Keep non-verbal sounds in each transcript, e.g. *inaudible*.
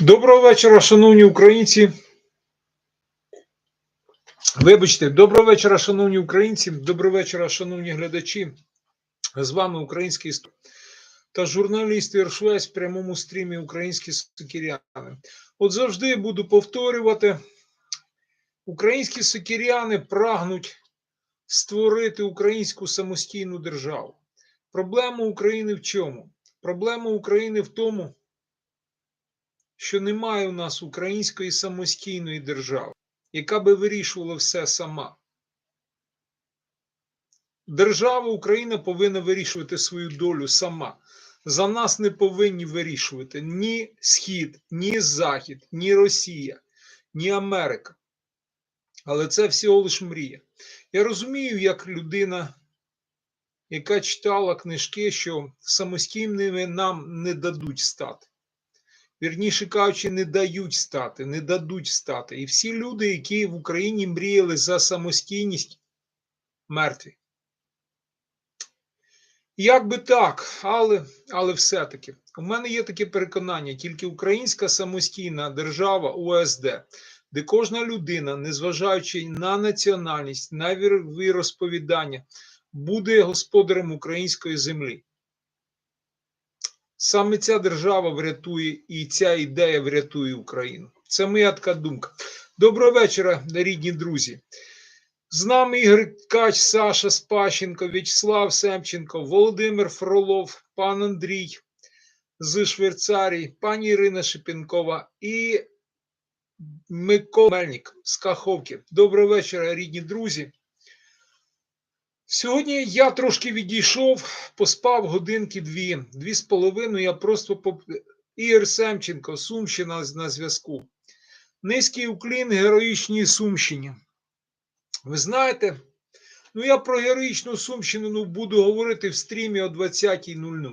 Доброго вечора, шановні українці. Вибачте, доброго вечора, шановні українці. Доброго вечора, шановні глядачі. З вами український іс- та журналіст Іршвець в прямому стрімі Українські сокіряни. От завжди буду повторювати: українські сокіряни прагнуть створити українську самостійну державу. Проблема України в чому? Проблема України в тому, що немає у нас української самостійної держави, яка би вирішувала все сама. Держава Україна повинна вирішувати свою долю сама. За нас не повинні вирішувати ні Схід, ні Захід, ні Росія, ні Америка. Але це всього лиш мрія. Я розумію, як людина, яка читала книжки, що самостійними нам не дадуть стати. Вірніше кажучи, не дають стати, не дадуть стати. І всі люди, які в Україні мріяли за самостійність, мертві. Як би так, але, але все-таки у мене є таке переконання: тільки українська самостійна держава УСД, де кожна людина, незважаючи на національність, на вір- віросповідання, буде господарем української землі. Саме ця держава врятує і ця ідея врятує Україну. Це моя така думка. Доброго вечора, рідні друзі. З нами Ігор Ткач, Саша Спащенко, В'ячеслав Семченко, Володимир Фролов, пан Андрій з Швейцарії, пані Ірина Шепінкова і Микола Мельник з Каховки. Доброго вечора, рідні друзі. Сьогодні я трошки відійшов, поспав годинки дві, дві з половиною. Я просто поп... Ігор Семченко, Сумщина на зв'язку. Низький уклін героїчній Сумщині. Ви знаєте, ну я про героїчну Сумщину ну, буду говорити в стрімі о 20.00.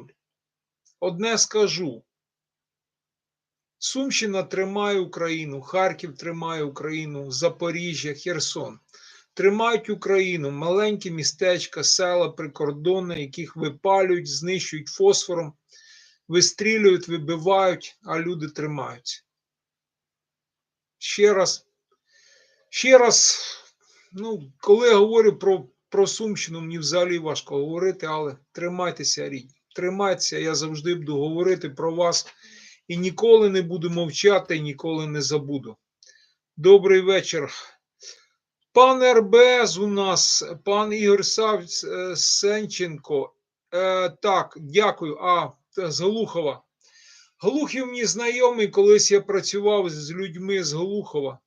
Одне скажу: Сумщина тримає Україну, Харків тримає Україну, Запоріжжя, Херсон. Тримають Україну маленькі містечка, села, прикордонні, яких випалюють, знищують фосфором, вистрілюють, вибивають, а люди тримаються. Ще раз, ще раз, ну, коли я говорю про, про Сумщину, мені взагалі важко говорити, але тримайтеся, рідні. Тримайтеся, я завжди буду говорити про вас і ніколи не буду мовчати, і ніколи не забуду. Добрий вечір. Пан РБС у нас, пан Ігор Сав... е, Сенченко. Е, так, дякую. А, з Глухова. Глухів мені знайомий, колись я працював з людьми з Глухова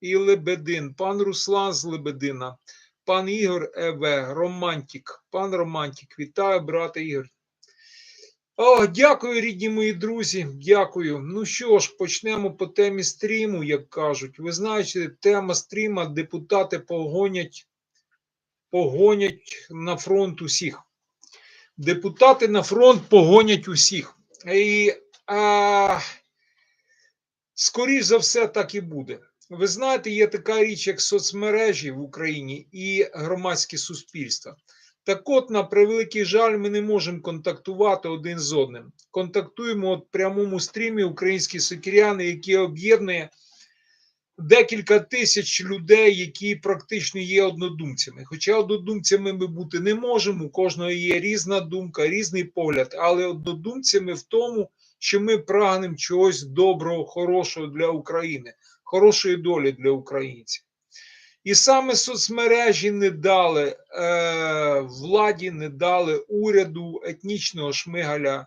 і Лебедин, пан Руслан з Лебедина, пан Ігор ЕВ, Романтік, пан Романтік. Вітаю, брате Ігор. О, дякую, рідні мої друзі. Дякую. Ну що ж, почнемо по темі стріму, як кажуть. Ви знаєте, тема стріма депутати погонять, погонять на фронт усіх. Депутати на фронт погонять усіх. І а, скоріш за все, так і буде. Ви знаєте, є така річ, як соцмережі в Україні і громадське суспільство. Так от, на превеликий жаль, ми не можемо контактувати один з одним. Контактуємо от прямому стрімі українські сокіряни, які об'єднує декілька тисяч людей, які практично є однодумцями. Хоча однодумцями ми бути не можемо, у кожного є різна думка, різний погляд, але однодумцями в тому, що ми прагнемо чогось доброго, хорошого для України, хорошої долі для українців. І саме соцмережі не дали е, владі, не дали уряду етнічного шмигаля,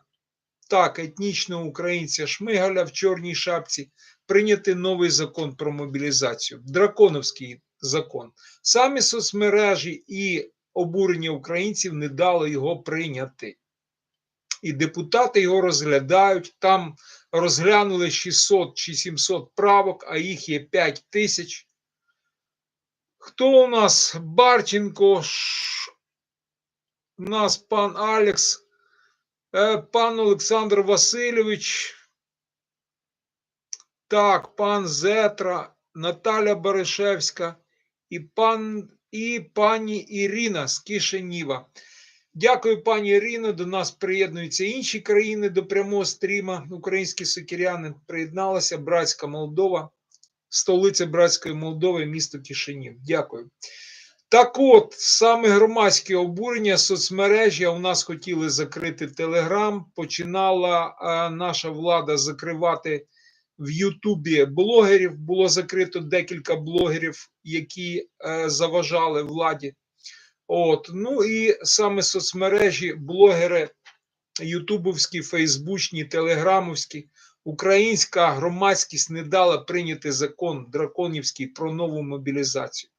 так, етнічного українця Шмигаля в чорній шапці прийняти новий закон про мобілізацію, драконовський закон. Самі соцмережі і обурення українців не дали його прийняти. І депутати його розглядають. Там розглянули 600 чи 700 правок, а їх є 5 тисяч. Хто у нас? Барченко, Ш- у нас пан Алекс, е, пан Олександр Васильович, так, пан Зетра, Наталя Баришевська і, пан, і пані Ірина з Кишиніва. Дякую, пані Ірино. До нас приєднуються інші країни до прямого стріма. Українські сокіряни приєдналися. Братська Молдова, столиця Братської Молдови, місто Кишинів. Дякую. Так от, саме громадське обурення соцмережі, у нас хотіли закрити Телеграм. Починала а, наша влада закривати в Ютубі блогерів. Було закрито декілька блогерів, які е, заважали владі. От, ну і саме соцмережі, блогери ютубовські, фейсбучні, телеграмовські, українська громадськість не дала прийняти закон драконівський про нову мобілізацію.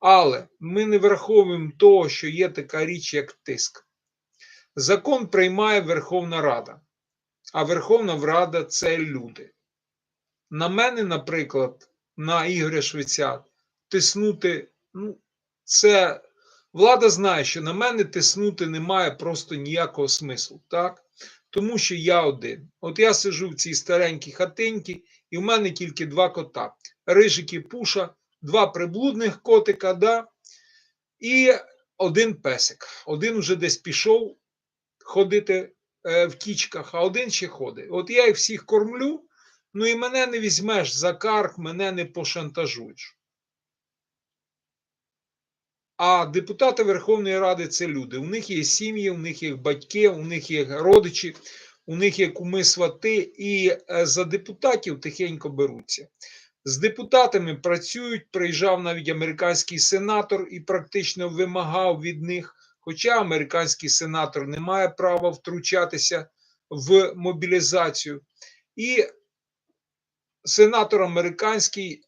Але ми не враховуємо того, що є така річ, як тиск. Закон приймає Верховна Рада, а Верховна Рада це люди. На мене, наприклад, на Ігоря Швеця тиснути, ну, це влада знає, що на мене тиснути немає просто ніякого смислу, так? Тому що я один. От я сижу в цій старенькій хатинці, і в мене тільки два кота: Рижик і Пуша, два приблудних котика, да? і один песик. Один вже десь пішов ходити е, в кічках, а один ще ходить. От я їх всіх кормлю, ну і мене не візьмеш за карк, мене не пошантажуєш. А депутати Верховної Ради це люди. У них є сім'ї, у них є батьки, у них є родичі, у них є куми свати, і е, за депутатів тихенько беруться. З депутатами працюють. Приїжджав навіть американський сенатор і практично вимагав від них. Хоча американський сенатор не має права втручатися в мобілізацію. І сенатор американський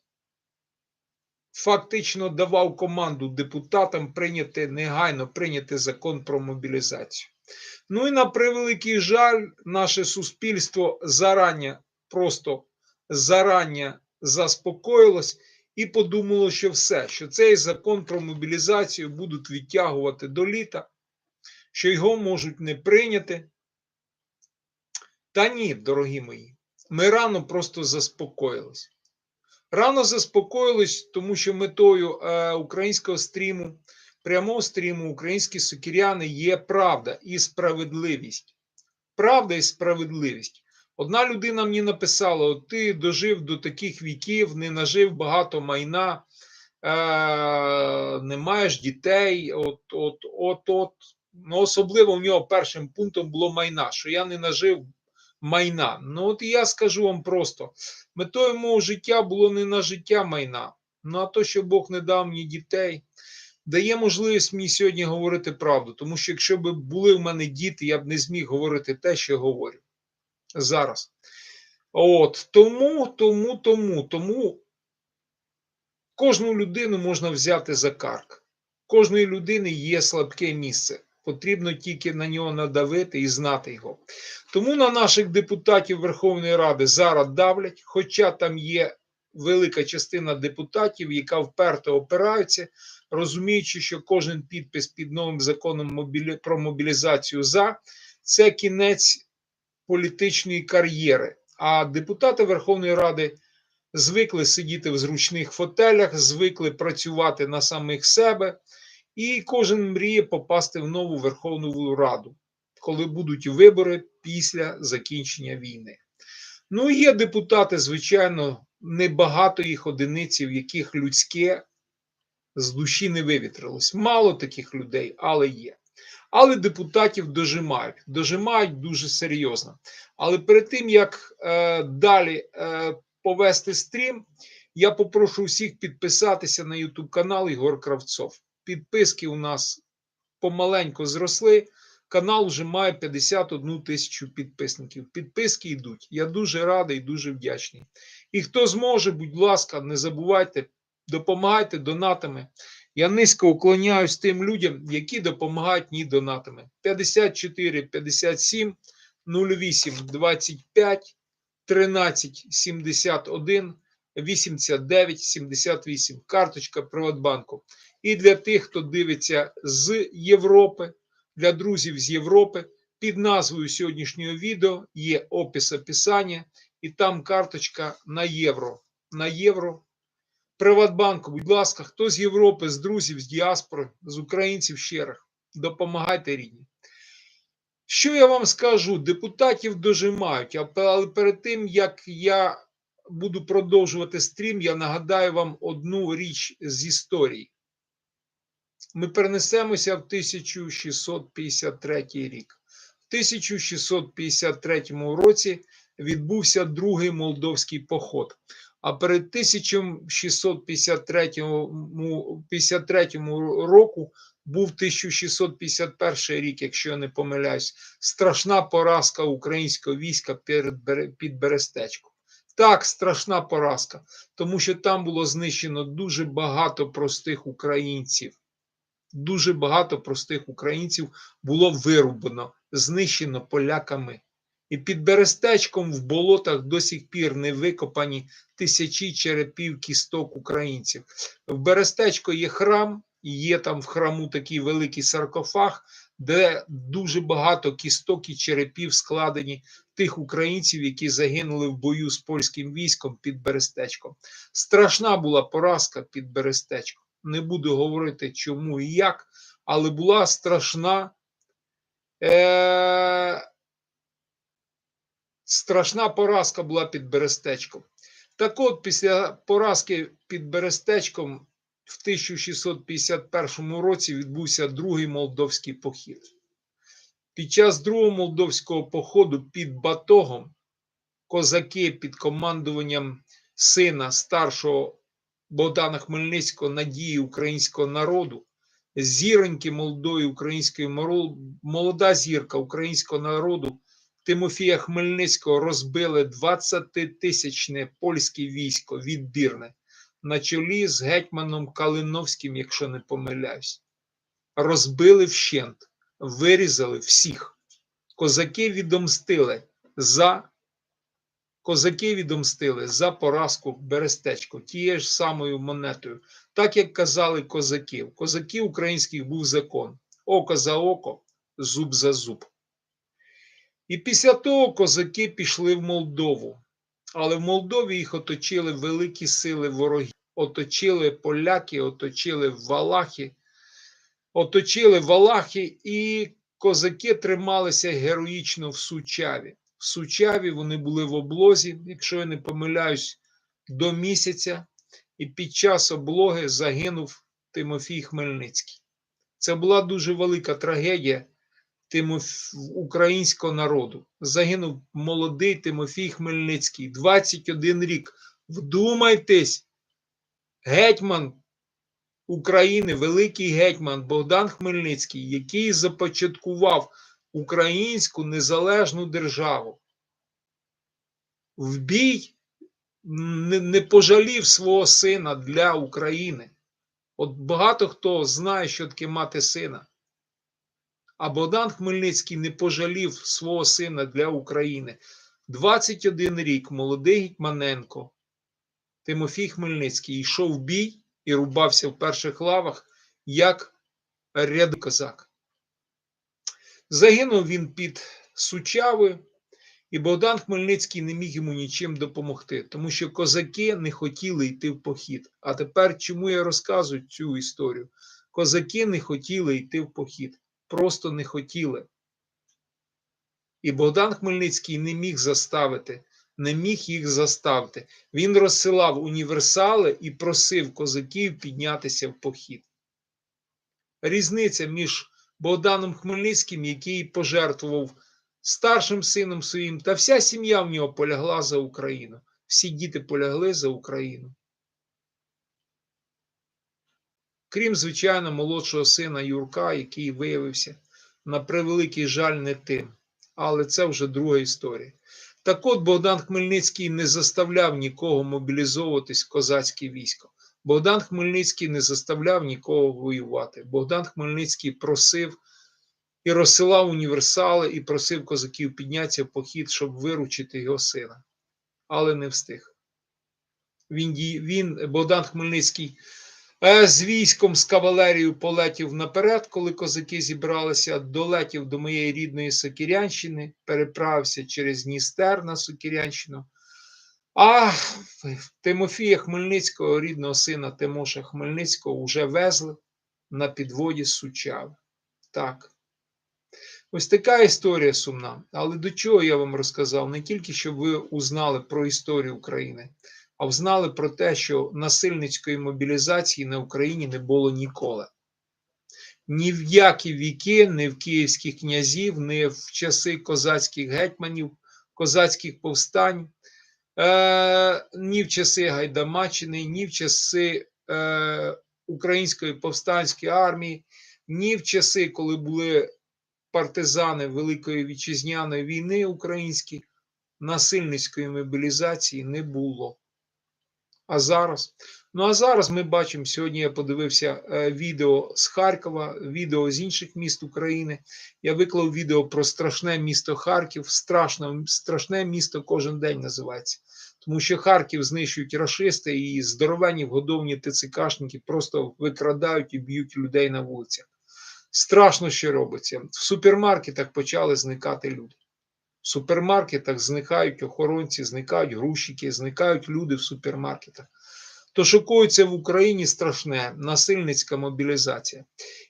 фактично давав команду депутатам прийняти негайно прийняти закон про мобілізацію. Ну і на превеликий жаль, наше суспільство зарання, просто зарання заспокоїлось і подумало, що все, що цей закон про мобілізацію будуть відтягувати до літа, що його можуть не прийняти. Та ні, дорогі мої, ми рано просто заспокоїлись. Рано заспокоїлись, тому що метою е, українського стріму, прямого стріму, українські сукіряни є правда і справедливість. Правда і справедливість. Одна людина мені написала: от ти дожив до таких віків, не нажив багато майна, е, не маєш дітей. От, от, от, от. Ну, особливо в нього першим пунктом було майна, що я не нажив майна. Ну, от я скажу вам просто: метою мого життя було не на життя майна, ну а то, що Бог не дав мені дітей. Дає можливість мені сьогодні говорити правду, тому що якщо б були в мене діти, я б не зміг говорити те, що говорю зараз. От тому, тому, тому, тому кожну людину можна взяти за карк. Кожної людини є слабке місце. Потрібно тільки на нього надавити і знати його. Тому на наших депутатів Верховної Ради зараз давлять, хоча там є велика частина депутатів, яка вперто опираються, розуміючи, що кожен підпис під новим законом про мобілізацію за це кінець політичної кар'єри. А депутати Верховної Ради звикли сидіти в зручних фотелях, звикли працювати на самих себе, і кожен мріє попасти в нову Верховну Раду, коли будуть вибори після закінчення війни. Ну, є депутати, звичайно, небагато їх одиниць, в яких людське з душі не вивітрилось. Мало таких людей, але є. Але депутатів дожимають, дожимають дуже серйозно. Але перед тим як е, далі е, повести стрім, я попрошу всіх підписатися на YouTube канал Ігор Кравцов. Підписки у нас помаленько зросли. Канал вже має 51 тисячу підписників. Підписки йдуть. Я дуже радий, дуже вдячний. І хто зможе, будь ласка, не забувайте, допомагайте донатами. Я низько уклоняюсь тим людям, які допомагають мені донатами. 54 57 08 25 13 71 89 78. Карточка Приватбанку. І для тих, хто дивиться з Європи, для друзів з Європи, під назвою сьогоднішнього відео є опис описання, і там карточка на євро. На євро Приватбанку, будь ласка, хто з Європи, з друзів, з діаспори, з українців щирих, Допомагайте рідні. Що я вам скажу? Депутатів дожимають, але перед тим як я буду продовжувати стрім, я нагадаю вам одну річ з історії. Ми перенесемося в 1653 рік. В 1653 році відбувся другий молдовський поход. А перед 1653 53 року був 1651 рік, якщо я не помиляюсь, страшна поразка українського війська під Берестечком. Так, страшна поразка, тому що там було знищено дуже багато простих українців. Дуже багато простих українців було вирубано, знищено поляками. І під Берестечком в болотах до сих пір не викопані тисячі черепів кісток українців. В Берестечко є храм, є там в храму такий великий саркофаг, де дуже багато кісток і черепів складені тих українців, які загинули в бою з польським військом під Берестечком. Страшна була поразка під Берестечком. Не буду говорити чому і як, але була страшна. Е- страшна поразка була під Берестечком. Так от, після поразки під Берестечком в 1651 році відбувся другий молдовський похід. Під час другого молдовського походу під Батогом козаки під командуванням сина старшого Богдана Хмельницького надії українського народу, зіроньки молодої української молода зірка українського народу Тимофія Хмельницького розбили 20-тисячне польське військо відбірне на чолі з гетьманом Калиновським, якщо не помиляюсь. Розбили вщент, вирізали всіх. Козаки відомстили за козаки відомстили за поразку Берестечко тією ж самою монетою. Так як казали козаки. В козаків українських був закон: око за око, зуб за зуб. І після того козаки пішли в Молдову. Але в Молдові їх оточили великі сили ворогів. Оточили поляки, оточили валахи, оточили валахи, і козаки трималися героїчно в Сучаві. Сучаві вони були в облозі, якщо я не помиляюсь, до місяця, і під час облоги загинув Тимофій Хмельницький. Це була дуже велика трагедія українського народу. Загинув молодий Тимофій Хмельницький, 21 рік. Вдумайтесь, гетьман України, великий гетьман Богдан Хмельницький, який започаткував українську незалежну державу. В бій не, пожалів свого сина для України. От багато хто знає, що таке мати сина. А Богдан Хмельницький не пожалів свого сина для України. 21 рік молодий Гетьманенко, Тимофій Хмельницький йшов в бій і рубався в перших лавах як ряд козак. Загинув він під Сучавою, і Богдан Хмельницький не міг йому нічим допомогти, тому що козаки не хотіли йти в похід. А тепер чому я розказую цю історію? Козаки не хотіли йти в похід, просто не хотіли. І Богдан Хмельницький не міг заставити, не міг їх заставити. Він розсилав універсали і просив козаків піднятися в похід. Різниця між Богданом Хмельницьким, який пожертвував старшим сином своїм, та вся сім'я в нього полягла за Україну. Всі діти полягли за Україну. Крім, звичайно, молодшого сина Юрка, який виявився на превеликий жаль не тим. Але це вже друга історія. Так от Богдан Хмельницький не заставляв нікого мобілізовуватись козацьке військо. Богдан Хмельницький не заставляв нікого воювати. Богдан Хмельницький просив і розсилав універсали, і просив козаків піднятися в похід, щоб виручити його сина. Але не встиг. Він, він Богдан Хмельницький, е, з військом, з кавалерією полетів наперед, коли козаки зібралися, долетів до моєї рідної Сокірянщини, переправився через Дністер на Сокірянщину. А Тимофія Хмельницького, рідного сина Тимоша Хмельницького, вже везли на підводі з Сучави. Так. Ось така історія сумна. Але до чого я вам розказав? Не тільки щоб ви узнали про історію України, а взнали про те, що насильницької мобілізації на Україні не було ніколи. Ні в які віки, ні в київських князів, ні в часи козацьких гетьманів, козацьких повстань, ні в часи Гайдамаччини, ні в часи е, Української повстанської армії, ні в часи, коли були партизани Великої Вітчизняної війни українські, насильницької мобілізації не було. А зараз? Ну а зараз ми бачимо, сьогодні я подивився е, відео з Харкова, відео з інших міст України. Я виклав відео про страшне місто Харків. Страшно, страшне місто кожен день називається. Тому що Харків знищують рашисти і здоровенні вгодовні ТЦКшники просто викрадають і б'ють людей на вулицях. Страшно, що робиться. В супермаркетах почали зникати люди. В супермаркетах зникають охоронці, зникають грузчики, зникають люди в супермаркетах. То шокується в Україні страшне насильницька мобілізація.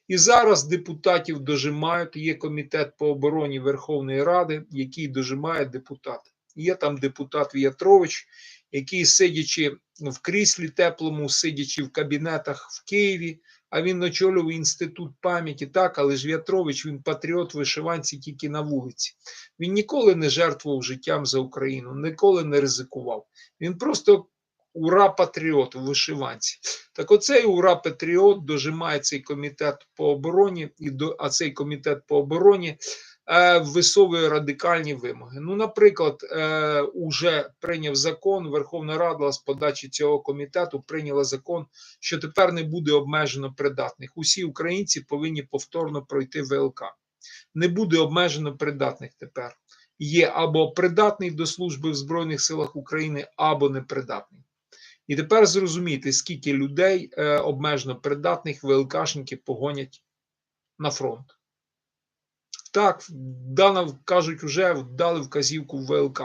І зараз депутатів дожимають. Є комітет по обороні Верховної Ради, який дожимає депутати. Є там депутат В'ятрович, який, сидячи в кріслі теплому, сидячи в кабінетах в Києві, а він очолював інститут пам'яті, так, але ж В'ятрович, він патріот вишиванці тільки на вулиці. Він ніколи не жертвував життям за Україну, ніколи не ризикував. Він просто ура-патріот у вишиванці. Так оцей ура-патріот дожимає цей комітет по обороні, і а цей комітет по обороні висовує радикальні вимоги. Ну, наприклад, е, уже прийняв закон, Верховна Рада з подачі цього комітету прийняла закон, що тепер не буде обмежено придатних. Усі українці повинні повторно пройти ВЛК. Не буде обмежено придатних тепер. Є або придатний до служби в Збройних силах України, або непридатний. І тепер зрозумійте, скільки людей е, обмежено придатних ВЛКшники погонять на фронт. Так, дано, кажуть, вже дали вказівку ВЛК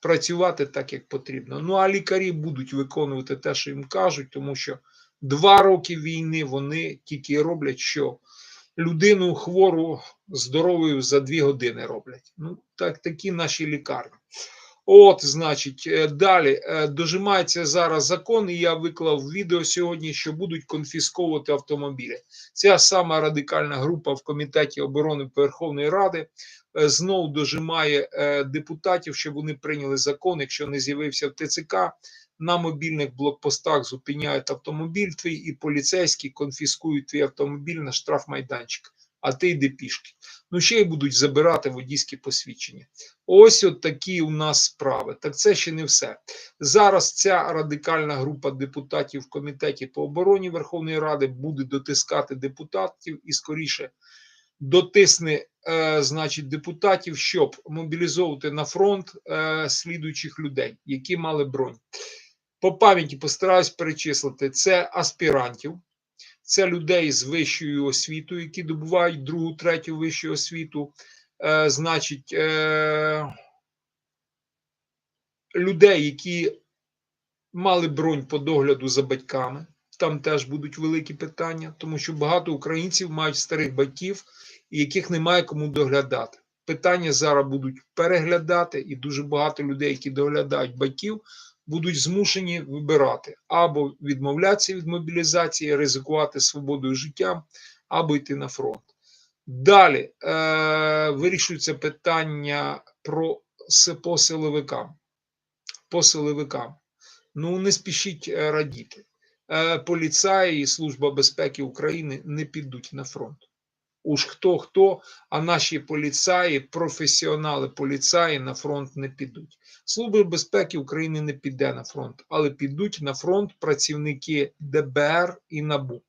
працювати так, як потрібно. Ну а лікарі будуть виконувати те, що їм кажуть, тому що два роки війни вони тільки роблять, що людину хвору здоровою за дві години роблять. Ну, так, такі наші лікарні. От, значить, е, далі е, дожимається зараз закон, і я виклав відео сьогодні, що будуть конфісковувати автомобілі. Ця сама радикальна група в комітеті оборони Верховної Ради е, знову дожимає депутатів, щоб вони прийняли закон, якщо не з'явився в ТЦК. На мобільних блокпостах зупиняють автомобіль твій, і поліцейські конфіскують твій автомобіль на штрафмайданчик, а ти йди пішки. Ну ще й будуть забирати водійські посвідчення. Ось от такі у нас справи. Так це ще не все. Зараз ця радикальна група депутатів в комітеті по обороні Верховної Ради буде дотискати депутатів і скоріше дотисне, е, значить, депутатів, щоб мобілізовувати на фронт е, слідуючих людей, які мали бронь. По пам'яті постараюсь перечислити це аспірантів. Це людей з вищою освітою, які добувають другу, третю вищу освіту, е, значить, е, людей, які мали бронь по догляду за батьками. Там теж будуть великі питання, тому що багато українців мають старих батьків, яких немає кому доглядати. Питання зараз будуть переглядати, і дуже багато людей, які доглядають батьків, будуть змушені вибирати або відмовлятися від мобілізації, ризикувати свободою життя, або йти на фронт. Далі е, вирішується питання про по силовикам. По силовикам. Ну, не спішіть е, радіти. Е, поліцаї і Служба безпеки України не підуть на фронт. Уж хто хто, а наші поліцаї, професіонали поліцаї на фронт не підуть. Служба безпеки України не піде на фронт, але підуть на фронт працівники ДБР і НАБУ.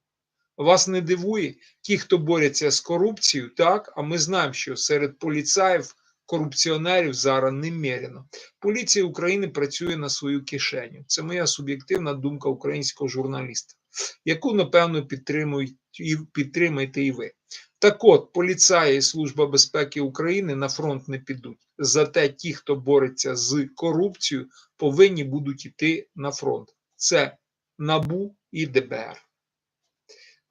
Вас не дивує ті, хто борються з корупцією, так? А ми знаємо, що серед поліцаїв корупціонерів зараз немерено. Поліція України працює на свою кишеню. Це моя суб'єктивна думка українського журналіста, яку напевно підтримують і підтримаєте і ви. Так от, поліцаї і Служба безпеки України на фронт не підуть. Зате ті, хто бореться з корупцією, повинні будуть йти на фронт. Це НАБУ і ДБР.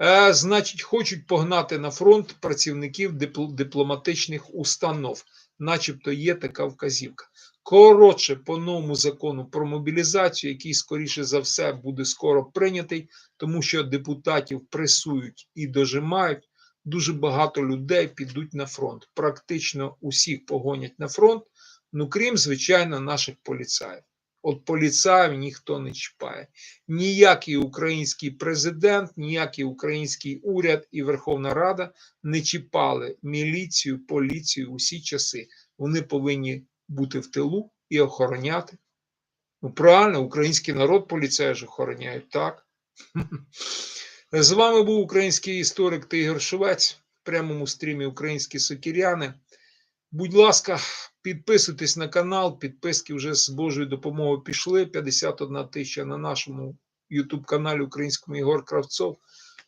Е, значить, хочуть погнати на фронт працівників дипл- дипломатичних установ, начебто є така вказівка. Коротше, по новому закону про мобілізацію, який, скоріше за все, буде скоро прийнятий, тому що депутатів пресують і дожимають. Дуже багато людей підуть на фронт. Практично усіх погонять на фронт, ну крім, звичайно, наших поліцаїв. От поліцаїв ніхто не чіпає. Ніякий український президент, ніякий український уряд і Верховна Рада не чіпали міліцію, поліцію усі часи. Вони повинні бути в тилу і охороняти. Ну, правильно, український народ поліцеї охороняють, так? *laughs* З вами був український історик та Ігор Швець в прямому стрімі Українські сокіряни. Будь ласка, підписуйтесь на канал. Підписки вже з Божою допомогою пішли. 51 тисяча на нашому YouTube каналі Українському Ігор Кравцов.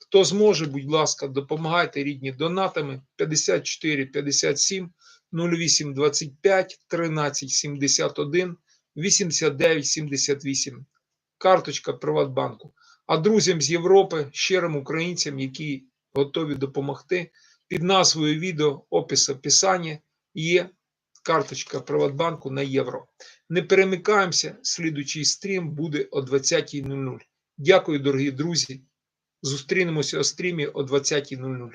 Хто зможе, будь ласка, допомагайте рідні донатами 54 57 08 25 13 71 89 78. Карточка Приватбанку. А друзям з Європи, щирим українцям, які готові допомогти, під назвою відео, опис описання є карточка Приватбанку на євро. Не перемикаємося, слідучий стрім буде о 20.00. Дякую, дорогі друзі. Зустрінемося о стрімі о 20.00.